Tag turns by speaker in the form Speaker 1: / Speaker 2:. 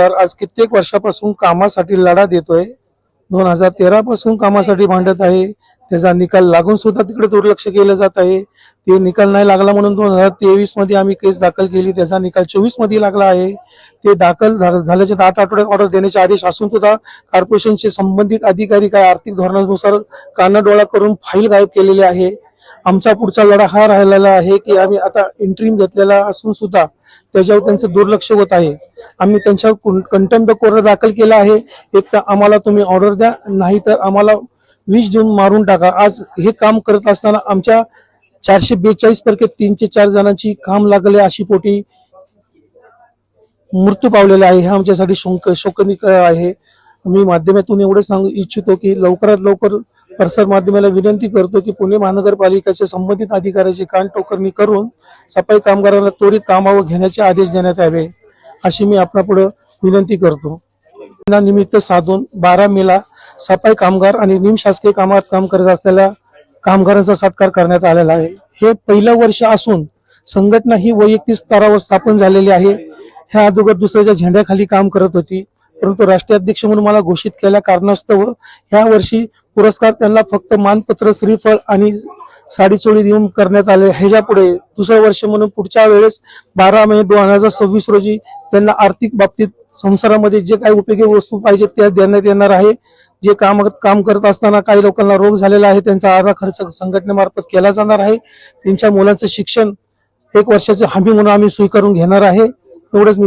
Speaker 1: तर आज कित्येक वर्षापासून कामासाठी लढा देतोय. दोन हजार तेरा पासून कामासाठी भांडत आहे. त्याचा निकाल लागून सुद्धा तिकडे दुर्लक्ष केलं जात आहे. ते निकाल नाही लागला म्हणून दोन हजार तेवीसमध्ये आम्ही केस दाखल केली. त्याचा निकाल चोवीसमध्ये लागला आहे. ते दाखल झा- झाल्याच्या आठ आठवड्यात ऑर्डर देण्याचे आदेश असून सुद्धा कॉर्पोरेशनचे संबंधित अधिकारी काय आर्थिक धोरणानुसार कानाडोळा करून फाईल गायब केलेली आहे. आमचा पुढचा लढा हा राहिलेला आहे की आम्ही आता इंट्रीम घेतलेला असून सुद्धा त्याच्यावर त्यांचं दुर्लक्ष होत आहे. आम्ही त्यांच्यावर कंटेम्प्ट कोर्ट दाखल केला आहे. एक तर आम्हाला तुम्ही ऑर्डर द्या नाही तर आम्हाला वीज देऊन मारून टाका. आज हे काम करत असताना आमच्या चारशे बेचाळीस पैकी तीनशे चार जणांची काम लागले अशी पोटी मृत्यू पावलेला आहे. हे आमच्यासाठी शोक शोकनिक आहे. मी माध्यमातून एवढं सांगू इच्छितो की लवकरात लवकर प्रसार माध्यमाला विनंती करतो की पुणे महानगरपालिकेच्या संबंधित अधिकाऱ्याची कानटोकरणी करून सफाई कामगारांना त्वरित कामावर घेण्याचे आदेश देण्यात यावे अशी मी आपल्यापुढे विनंती करतो. निमित्त साधून बारा मेला सफाई कामगार आणि निमशासकीय कामात काम करत असलेल्या कामगारांचा सत्कार करण्यात आलेला आहे. हे पहिलं वर्ष असून संघटना ही वैयक्तिक स्तरावर स्थापन झालेली आहे. ह्या अगोदर दुसऱ्याच्या झेंड्याखाली काम करत होती. परंतु राष्ट्रीय अध्यक्ष म्हणून मला घोषित केल्या कारणास्तव ह्या वर्षी पुरस्कार त्यांना फक्त मानपत्र श्रीफळ आणि साडीचोळी देऊन करण्यात आले. ह्याच्या पुढे दुसरं वर्ष म्हणून पुढच्या वेळेस बारा मे दोन हजार सव्वीस रोजी त्यांना आर्थिक बाबतीत संसारामध्ये जे काही उपयोगी वस्तू पाहिजेत त्या देण्यात येणार आहे. जे काम काम करत असताना काही लोकांना रोग झालेला आहे त्यांचा अर्धा खर्च संघटनेमार्फत केला जाणार आहे. त्यांच्या मुलांचं शिक्षण एक वर्षाची हमी म्हणून आम्ही स्वीकारून घेणार आहे. एवढंच मी